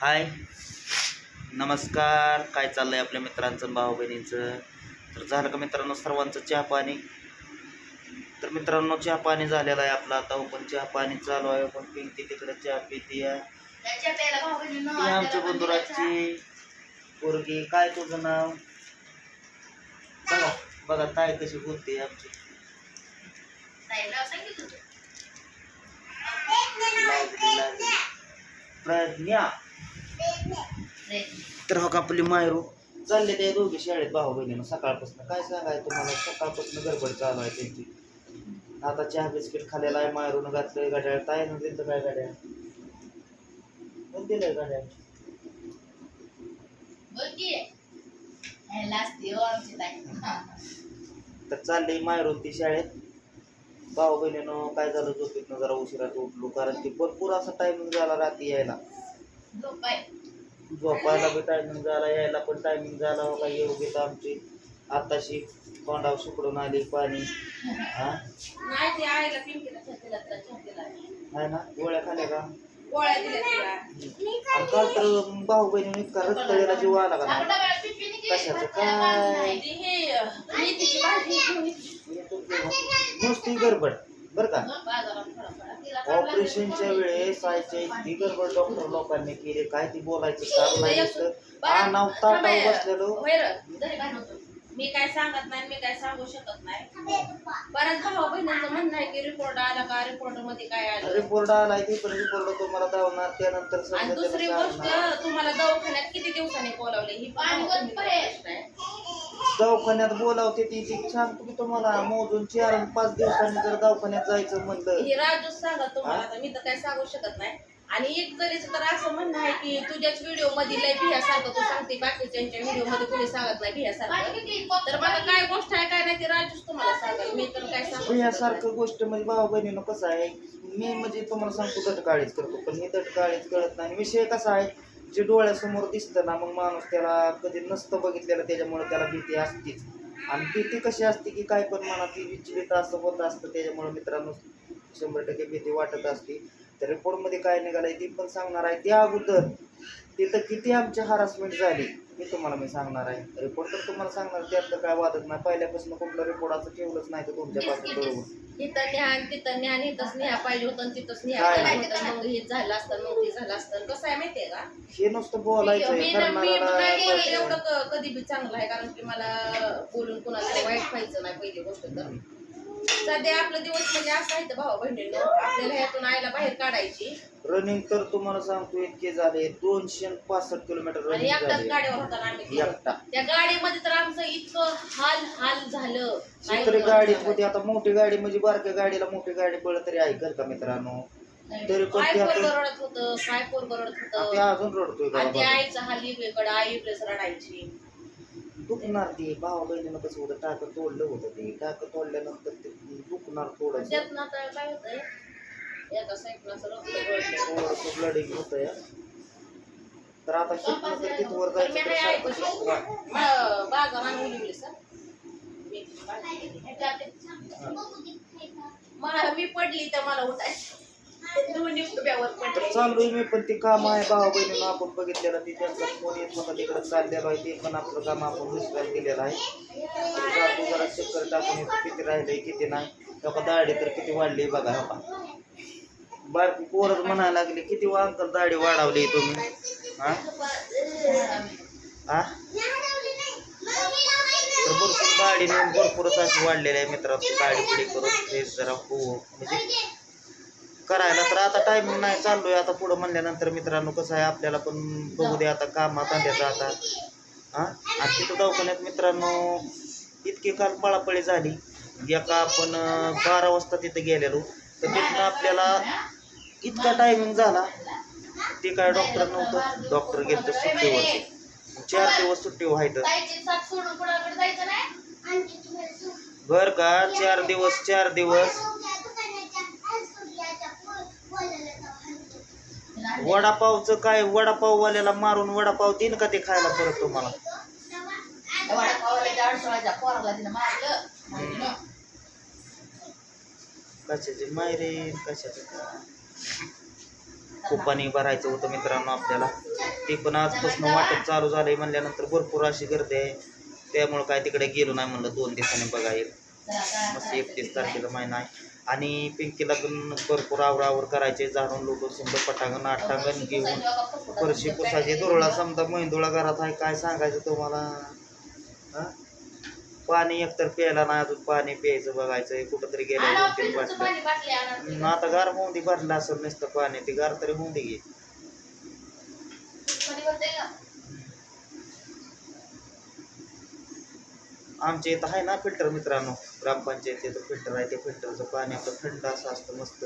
हाय. नमस्कार. काय चाललंय आपल्या मित्रांचं भाऊ बहिणींचं तर झालं का मित्रांनो सर्वांचं चहा पाणी? तर मित्रांनो चहा पाणी झालेलं आहे आपलं. आता पण चहा पाणी चालू आहे. पण पिंकी तिकडे चहा पिती आहे आमच्या बंधुराची पोरगी. काय तुझं नाव? बघा. बघा ताई कशी बोलते आमची. प्रज्ञा. तर हो का आपली मायरू चालले ते दोघे शाळेत भाऊ बहिणीनं सकाळपासून. काय सांगाय तुम्हाला? सकाळपासून गडबड चालू आहे त्यांची. आता चहा बिस्किट खाल्लेला आहे मायरून घातलंय गाड्या ताई ना दिलं काय गाड्या दिलंय गाड्या. तर चालले मायरून ती शाळेत. भाऊ बहिणीनं काय झालं झोपेतनं? जरा उशिरात उठलो कारण की भरपूर असा टायमिंग झाला रात्री यायला. झोपायला बी टायमिंग झाला यायला पण टायमिंग झाला हो का येऊ घेत आमची. आताशी तोंडाव सुकडून आली पाणी. हा? नाही. आहे ना? गोळ्या खाल्या का. आणि काल तर भाऊ बहिणी इतका रक्तळेला जीव आला का नाही? कशाचं वाद काय? नुसती गडबड. बर का? ऑपरेशनच्या वेळेस आयच्या इतकी गडबड डॉक्टर लोकांनी केली. काय ती बोलायचं काम नाही हा नाव ताटावर बसलेलो. नव्हतं. मी काय सांगत नाही मी काय सांगू शकत नाही. बऱ्याच भाऊ बहिणींचं म्हणणं आहे की रिपोर्ट आला का रिपोर्टमध्ये काय आलं? रिपोर्ट आलाय ती पण रिपोर्ट तुम्हाला दावणार त्यानंतर आणि दुसरी गोष्ट. तुम्हाला दवाखान्यात किती दिवसांनी बोलावले ही पण महत्त्वाची प्रश्न आहे. दवाखान्यात बोलावते ती ती सांगतो की तुम्हाला मोजून चार आणि पाच दिवसांनी जर दवाखान्यात जायचं म्हणलं. हे राजू सांगा तुम्हाला आता मी तर काय सांगू शकत नाही. आणि एक जरीच तर असं म्हणणं आहे की तुझ्याच व्हिडिओमध्ये लय भियासारखं तू सांगते बाकीच्यांच्या व्हिडिओमध्ये कोणी सांगत नाही भियासारखं. तर मला काय गोष्ट आहे काय नाही ते राजूच तुम्हाला सांगाल. मी तर काय सांगू शकत यासारखं गोष्ट म्हणजे भाऊ बहिणीनं कसं आहे मी म्हणजे तुम्हाला सांगतो दटकाळीच करतो पण मी दटकाळीच कळत नाही. विषय कसा आहे जे डोळ्यासमोर दिसतं ना मग माणूस त्याला कधी नसतं बघितलेलं त्याच्यामुळे त्याला भीती असतीच. आणि भीती कशी असते की काय पण मनात ती विचलित असं होत असतं त्याच्यामुळे मित्रांनो शंभर टक्के भीती वाटत असते. तर रिपोर्टमध्ये काय निघालंय ती पण सांगणार आहे. त्या अगोदर तिथं किती आमची हरासमेंट झाली? हे तुम्हाला मी सांगणार आहे. रिपोर्ट तर तुम्हाला सांगणार त्यात तर काय वादच नाही. पहिल्यापासून कुठलं रिपोर्ट असं ठेवलंच नाही तर तुमच्या पासून बरोबर. इथं ज्ञान तिथं ज्ञान इथंच न्या पाहिजे होतं आणि तिथंच न्या. काय? पाहिजे होतं मग हे झालं असतं मग ते झालं असतं. कसं आहे माहितीये का? हे नुसतं बोलायचं मी ना- मी नाही बोलले करणारा एवढं क- कधी बी चांगलं आहे कारण की मला बोलून कुणाला वाईट व्हायचं नाही पहिली गोष्ट तर. सध्या आपलं दिवस म्हणजे असं आहे भावा बहिणीनं आपल्याला ह्यातून आईला बाहेर काढायची. रनिंग तर तुम्हाला सांगतो इतके झाले दोनशे आणि पासष्ट किलोमीटर आणि रनिंग एकटाच झाले. गाडीवर होता ना आम्ही तिघं. एकटा त्या गाडीमध्ये तर आमचं इतकं हाल हाल झालं. सांगायचं. होती आता मोठी गाडी म्हणजे बारक्या गाडीला मोठी गाडी पडलं तरी ऐकल का मित्रांनो? तरी पण काय ते आता- होतं काय ते होतं. अजून रडतोय आणि बाबा? आईचा हाल इकडे आई इकडेच रडायची. दुखणार ते. भावा बहिणीनं कसं होतं टाकं तोडलं होतं ते. टाकं तोडल्यानंतर ते दुखणार थोडं आता काय होतंय एका साईडनं असं रक्त गळतंय. थोडंसं ब्लडिंग होतं या तर आता शिकणं तर तिथवर तर मी जायचं नाही तर ऐकू सारखं शकत. शिकवा. मग बाजार आणून उडवली सर. मी मला मी पडली तर मला उठायचं. दोन्ही उभ्यावर तर पडले चाललोय मी पण ते काम आहे. भावा बहिणीनं आपण बघितलेलं ते त्यांचा फोन येत होता तिकडे चाललेलो आहे. ते पण आपलं काम आपण दुसऱ्याला दिलेलं आहे. तर चक्कर टाकून येतो किती राहिले किती नाही. तेव्हा दाढी तर किती वाढली बघा हो का बारकी पोरच म्हणायला लागली किती वा दाढी वाढवली तुम्ही? हा? हा? तर भरपूर दाढी नेऊन भरपूरच अशी वाढलेली आहे मित्रांची दाढी पिढी करून फ्रेश जरा हो म्हणजे करायला तर आता टायमिंग नाही चाललोय आता पुढं म्हणल्यानंतर मित्रांनो कसं आहे आपल्याला पण बघू दे आता कामात आल्याचं आता हा? आणि तिथं दवाखान्यात मित्रांनो इतकी काल पळापळी झाली. एका आपण बारा वाजता तिथं गेलेलो. तर तिथनं आपल्याला इतका टायमिंग झाला. ते काय डॉक्टर नव्हतं. डॉक्टर गेलं सुट्टीवरती. चार दिवस सुट्टी व्हायचं. जायची बर का चार दिवस चार दिवस. वडापावचं काय? वडापाववाल्याला मारून वडापाव देईन का ते खायला परत तुम्हाला? अडसळाच्या पोराला तिनं मारलं कशाचे मायरे कशाचे खूप कुपानी भरायचं होतं मित्रांनो आपल्याला. ते पण आजपासून वाटप चालू झालंय म्हणल्यानंतर भरपूर अशी गर्दी आहे. त्यामुळं काय तिकडे गेलो नाही म्हणलं दोन दिवसांनी बघा येईल. मस्त एकतीस तारखेला महिना आहे. आणि पिंकीला पण भरपूर आवरावर करायचे झाडून लोटून समजा पटांगण आटांगण घेऊन. फरशी पुसायचे दुरळा समजा मेंदुळा घरात आहे काय सांगायचं तुम्हाला? हा? पाणी एकतर प्यायला नाही अजून पाणी प्यायचं बघायचं कुठंतरी गेलं दोन तीन बाटलं आता गार होऊन दे भरलं असेल नुसतं पाणी ते गार तरी होऊन दे की. आमच्या इथं आहे ना फिल्टर मित्रांनो ग्रामपंचायतीचं फिल्टर आहे ते फिल्टरचं पाणी आपलं थंड असं असतं मस्त.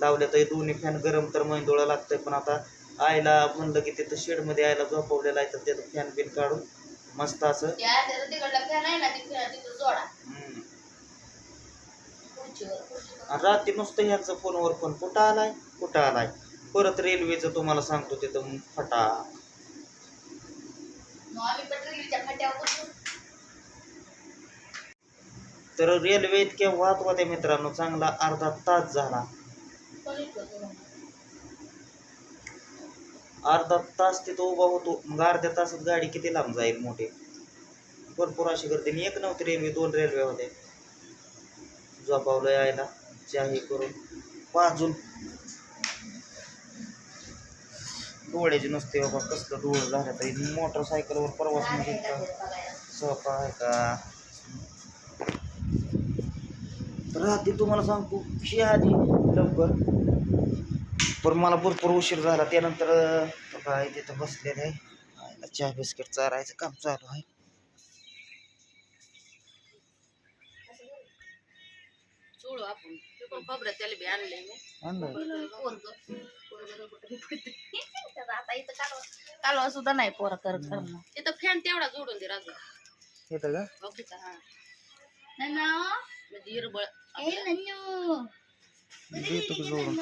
लावलं तर दोन्ही फॅन गरम तर मेंदोळा लागतंय पण आता आईला म्हणलं की तिथं शेडमध्ये आईला झोपवलेलं आहे तर त्याचं फॅन बिन काढून मस्त असं. रात्री नुसतं ह्याचं फोनवर फोन. कुठं आलाय? कुठं आलाय? परत रेल्वेचं तुम्हाला सांगतो तिथं फटा. तर रेल्वे इतक्या वाहत होत्या मित्रांनो. चांगला अर्धा तास झाला. अर्धा तास तिथं उभा होतो. मग अर्ध्या तासात गाडी किती लांब जाईल मोठी? भरपूर अशी गर्दी. आणि एक नव्हती रेल्वे दोन रेल्वे होते. झोपावलं यायला चाही करून. पाजून डोळ्याचे नसते बाबा कसलं डोळं झालं तर. मोटरसायकलवर प्रवास म्हणजे सोपा आहे का? तर रात्री तुम्हाला सांगतो की आधी लवकर पण मला भरपूर उशीर झाला. त्यानंतर काय तिथं बसलेलं आहे. चहा बिस्किट चारायचं काम चालू आहे. कालवा सुद्धा नाही पोरा कर तिथं फॅन तेवढा जोडून दे राजू. येतं का? ओके का हा. नन्नू. म्हणजे जोडून.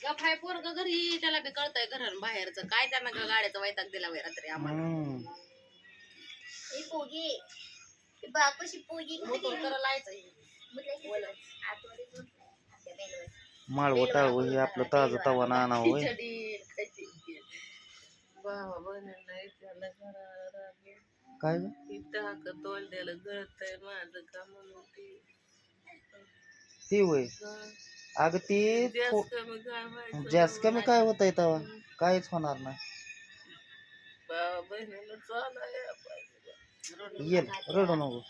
गप हाय पोरग घरी त्याला बी कळतंय घरान बाहेरचं. काय त्यांना का गाड्याचा वैताग दिला वय रात्री आम्हाला? हम्म. ए पोगी पोगी मोठं करायला लायचं हे. माळवं टाळवं हे आपलं ताजं तवा आणावं होय. खिचडी खायची भावा बहिणीला विचारलं घरा काय ग? इथं हाक तोंड्याला गळतंय माझं का म्हणून ती? ती होय. अगं ती थो- कमी काय व्हायचं? जास्त कमी काय होत आहे तवा काहीच होणार नाही. बहिणीला पाहिजे रडू नको.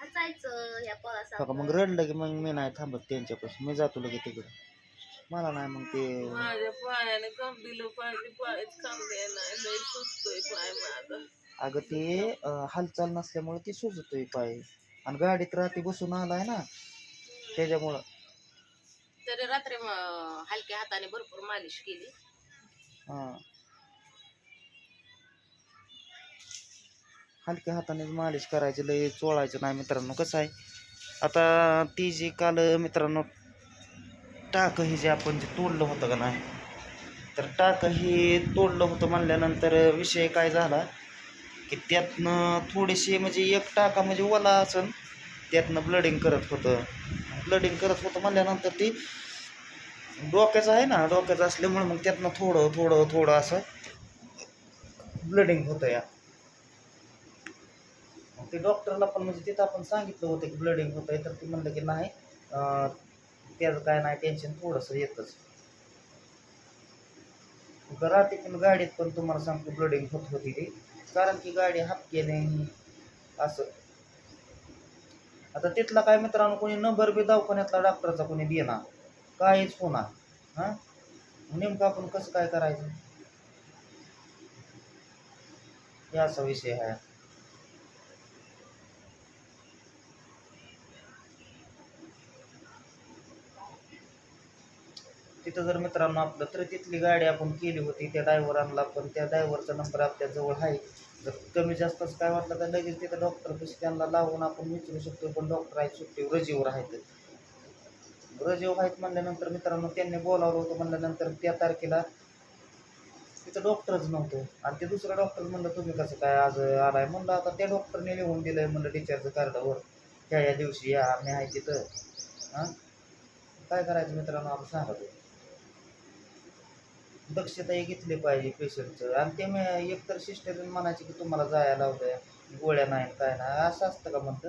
हसायचं मग रडलं की मग मी नाही थांबत त्यांच्यापासून. मी जातो लगे तिकडे. मला नाही मग ते माझ्या पायाने काम दिलं पाहिजे पायच काम नाही. लय सुचतोय पाय माझा. अगं ते अं, हालचाल नसल्यामुळे ती सुजतोय पाय. आणि गाडीत रात्री बसून आलाय ना त्याच्यामुळं. तरी रात्री म- हलक्या हाताने भरपूर मालिश केली. हां. हलक्या हाताने मालिश करायची लय चोळायचं नाही मित्रांनो कसं आहे? आता ती जी काल मित्रांनो टाक हे जे आपण जे तोडलं होतं का नाही तर टाक हे तोडलं होतं म्हणल्यानंतर विषय काय झाला? की त्यातनं थोडीशी म्हणजे एक टाका म्हणजे ओला असन त्यातनं ब्लडिंग करत होतं. ब्लडिंग करत होतं म्हणल्यानंतर ती डोक्याचं आहे ना डोक्याचं असल्यामुळे मग त्यातनं थोडं थोडं थोडं असं ब्लडिंग होतं या. मग ते डॉक्टरला पण म्हणजे तिथं आपण सांगितलं होतं की ब्लडिंग होत आहे तर ते म्हणलं की नाही त्याचं काय नाही टेन्शन थोडंसं येतच. रात्री पण गाडीत पण तुम्हाला सांगतो ब्लडिंग होत होती ती. कारण की गाडी हापकेने असं. आता तिथला काय मित्रांनो कोणी नंबर बी दवाखान्यातला डॉक्टरचा कोणी देणार. काहीच होणार. हां? नेमकं आपण कसं काय करायचं? हे असा विषय आहे. तिथं जर मित्रांनो आपलं तर तिथली गाडी आपण केली होती त्या ड्रायव्हरांना पण त्या ड्रायव्हरचा नंबर आपल्याजवळ आहे. जर कमी जास्तच काय वाटलं तर लगेच तिथं डॉक्टर कशी त्यांना लावून आपण विचारू शकतो पण डॉक्टर आहेत सुट्टी रजेवर आहेत. रजेवर आहेत म्हणल्यानंतर मित्रांनो त्यांनी बोलावलं होतं म्हणल्यानंतर त्या तारखेला तिथं डॉक्टरच नव्हतं. आणि ते दुसरं डॉक्टर म्हणलं तुम्ही कसं काय आज आलाय? म्हणलं आता त्या डॉक्टरने लिहून दिलंय म्हणलं टीचरचं कार्डावर ह्या या दिवशी या आम्ही आहे तिथं. हां? काय करायचं मित्रांनो आपण सांगा दक्षता दक्षताही घेतली पाहिजे पेशंटचं आणि ते मी एकतर सिस्टर म्हणायचे की तुम्हाला जायला लावलंय गोळ्या नाही काय नाही असं असतं का म्हणतं